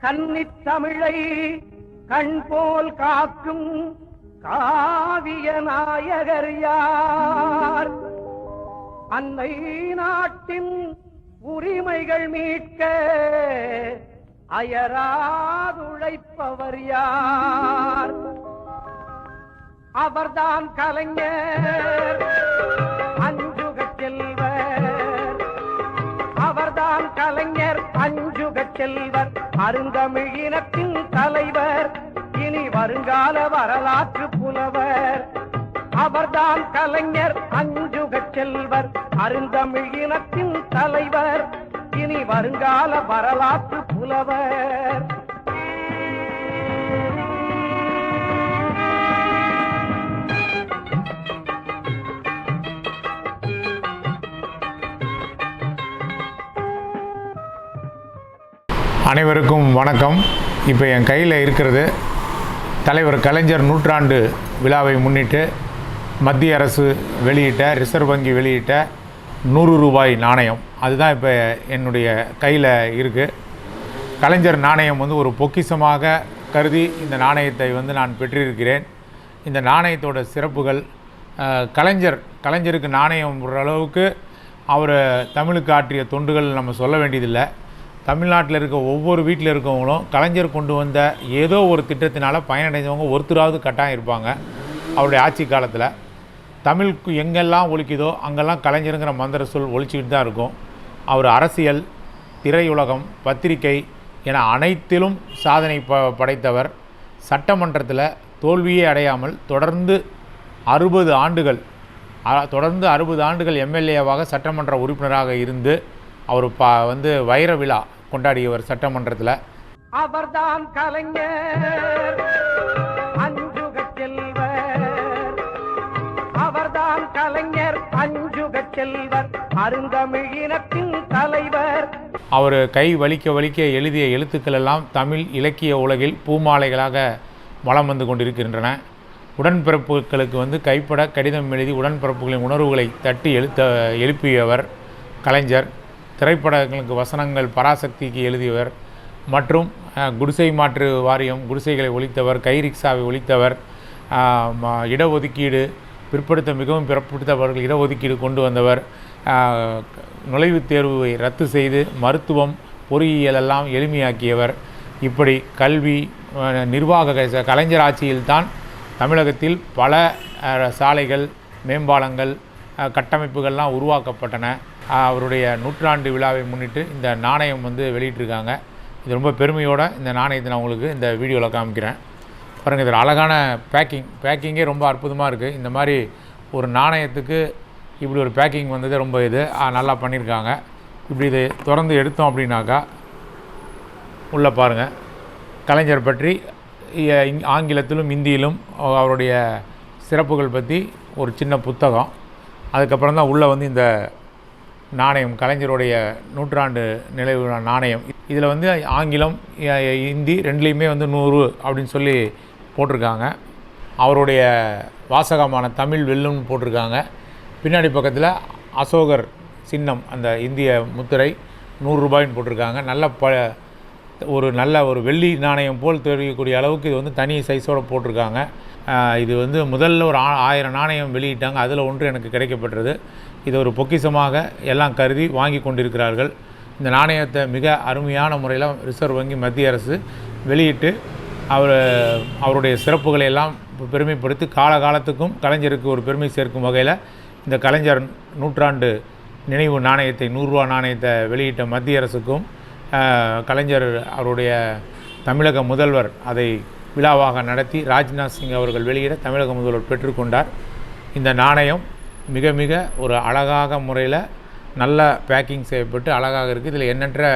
கன்னித் தமிழை கண் போல் காக்கும் காவிய நாயகர் யார்? அன்னை நாட்டின் உரிமைகள் மீட்க அயராதுழைப்பவர் யார்? அவர்தான் கலைஞர். செல்வர் அருந்தமிழினத்தின் தலைவர் இனி வருங்கால வரலாற்று புலவர். அவர்தான் கலைஞர் அஞ்சுக செல்வர் அருந்தமிழினத்தின் தலைவர் இனி வருங்கால வரலாற்று புலவர். அனைவருக்கும் வணக்கம். இப்போ என் கையில் இருக்கிறது தலைவர் கலைஞர் நூற்றாண்டு விழாவை முன்னிட்டு மத்திய அரசு வெளியிட்ட ரிசர்வ் வங்கி வெளியிட்ட நூறு ரூபாய் நாணயம். அதுதான் இப்போ என்னுடைய கையில் இருக்குது கலைஞர் நாணயம் வந்து ஒரு பொக்கிஷமாக கருதி இந்த நாணயத்தை வந்து நான் பெற்றிருக்கிறேன். இந்த நாணயத்தோட சிறப்புகள் கலைஞர் கலைஞருக்கு நாணயம் ஒரு அளவுக்கு அவர் தமிழுக்கு ஆற்றிய தொண்டுகள் நம்ம சொல்ல வேண்டியதில்லை. தமிழ்நாட்டில் இருக்க ஒவ்வொரு வீட்டில் இருக்கவங்களும் கலைஞர் கொண்டு வந்த ஏதோ ஒரு திட்டத்தினால் பயனடைந்தவங்க ஒருத்தராவது கட்டாயம் இருப்பாங்க. அவருடைய ஆட்சி காலத்தில். தமிழுக்கு எங்கெல்லாம் ஒழிக்குதோ அங்கெல்லாம் கலைஞருங்கிற மந்திர சொல் ஒழிச்சிக்கிட்டு தான் இருக்கும். அவர் அரசியல் திரையுலகம் பத்திரிகை என அனைத்திலும் சாதனை ப படைத்தவர். சட்டமன்றத்தில் தோல்வியே அடையாமல் தொடர்ந்து அறுபது ஆண்டுகள் தொடர்ந்து அறுபது ஆண்டுகள் எம்எல்ஏவாக சட்டமன்ற உறுப்பினராக இருந்து அவர் பா வந்து வைர விழா கொண்டாடியவர் சட்டமன்றத்தில். அவர்தான் கலைஞர் அவர்தான் கலைஞர் அஞ்சுக செல்வர் அருந்தமிழினத்தின் தலைவர். அவர் கை வலிக்க வலிக்க எழுதிய எழுத்துக்கள் எல்லாம் தமிழ் இலக்கிய உலகில் பூமாலைகளாக வலம் வந்து கொண்டிருக்கின்றன. உடன்பிறப்புகளுக்கு வந்து கைப்பட கடிதம் எழுதி உடன்பிறப்புகளின் உணர்வுகளை தட்டி எழுத்த எழுப்பியவர் கலைஞர். திரைப்படங்களுக்கு வசனங்கள் பராசக்திக்கு எழுதியவர் மற்றும் குடிசை மாற்று வாரியம் குடிசைகளை ஒழித்தவர் கை ரிக்ஷாவை ஒழித்தவர் இடஒதுக்கீடு பிற்படுத்த மிகவும் பிற்படுத்தவர்கள் இடஒதுக்கீடு கொண்டு வந்தவர் நுழைவுத் தேர்வை ரத்து செய்து மருத்துவம் பொறியியல் எல்லாம் எளிமையாக்கியவர். இப்படி கல்வி நிர்வாக கலைஞர் ஆட்சியில்தான் தமிழகத்தில் பல சாலைகள் மேம்பாலங்கள் கட்டமைப்புகள்லாம் உருவாக்கப்பட்டன. அவருடைய நூற்றாண்டு விழாவை முன்னிட்டு இந்த நாணயம் வந்து வெளியிட்டிருக்காங்க. இது ரொம்ப பெருமையோட இந்த நாணயத்தை நான் உங்களுக்கு இந்த வீடியோவில் காமிக்கிறேன். பாருங்கள் இதில் அழகான பேக்கிங் பேக்கிங்கே ரொம்ப அற்புதமாக இருக்குது இந்த மாதிரி ஒரு நாணயத்துக்கு இப்படி ஒரு பேக்கிங் வந்தது ரொம்ப இது. நல்லா பண்ணியிருக்காங்க. இப்படி இது திறந்து எடுத்தோம் அப்படின்னாக்கா உள்ளே பாருங்கள் கலைஞர் பற்றி இங்- ஆங்கிலத்திலும் இந்தியிலும் அவருடைய சிறப்புகள் பற்றி ஒரு சின்ன புத்தகம். அதுக்கப்புறம் தான் உள்ளே வந்து இந்த நாணயம் கலைஞருடைய நூற்றாண்டு நினைவு நாணயம். இதில் வந்து ஆங்கிலம் ஹிந்தி இந்தி ரெண்டுலேயுமே வந்து நூறு அப்படின்னு சொல்லி போட்டிருக்காங்க. அவருடைய வாசகமான தமிழ் வெல்லும்னு போட்டிருக்காங்க. பின்னாடி பக்கத்தில் அசோகர் சின்னம் அந்த இந்திய முத்திரை நூறுரூபாயின்னு போட்டிருக்காங்க. நல்ல ப ஒரு நல்ல ஒரு வெள்ளி நாணயம் போல் தெரியக்கூடிய அளவுக்கு இது வந்து தனி சைஸோடு போட்டிருக்காங்க. இது வந்து முதல்ல ஒரு ஆ- ஆயிரம் நாணயம் வெளியிட்டாங்க. அதில் ஒன்று எனக்கு கிடைக்கப்பட்டது. இது ஒரு பொக்கிஷமாக எல்லாம் கருதி வாங்கி கொண்டிருக்கிறார்கள். இந்த நாணயத்தை மிக அருமையான முறையில் ரிசர்வ் வங்கி மத்திய அரசு வெளியிட்டு அவர் அவருடைய சிறப்புகளை எல்லாம் பெருமைப்படுத்தி காலகாலத்துக்கும் கலைஞருக்கு ஒரு பெருமை சேர்க்கும் வகையில் இந்த கலைஞர் நூற்றாண்டு நினைவு நாணயத்தை நூறுரூவா நாணயத்தை வெளியிட்ட மத்திய அரசுக்கும் கலைஞர் அவருடைய தமிழக முதல்வர் அதை விழாவாக நடத்தி ராஜ்நாத் சிங் அவர்கள் வெளியிட தமிழக முதல்வர் பெற்றுக்கொண்டார். இந்த நாணயம் மிக மிக ஒரு அழகாக முறையில் நல்ல பேக்கிங் செய்யப்பட்டு அழகாக இருக்குது இதில் எண்ணற்ற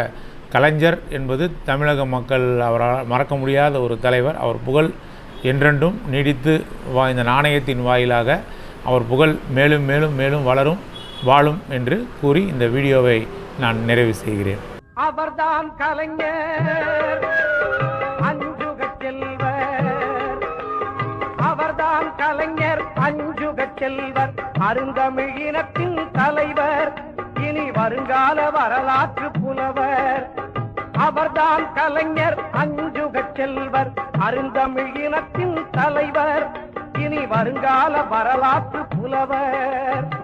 கலைஞர் என்பது தமிழக மக்கள் அவரால் மறக்க முடியாத ஒரு தலைவர். அவர் புகழ் என்றென்றும் நீடித்து வா இந்த நாணயத்தின் வாயிலாக அவர் புகழ் மேலும் மேலும் மேலும் வளரும் வாழும் என்று கூறி இந்த வீடியோவை நான் நிறைவு செய்கிறேன். அவர்தான் கலைஞர். அருந்தமிழினத்தின் தலைவர் இனி வருங்கால வரலாற்று புலவர். அவர்தான் கலைஞர் அஞ்சுகச் செல்வர் அருந்தமிழினத்தின் தலைவர் இனி வருங்கால வரலாற்று புலவர்.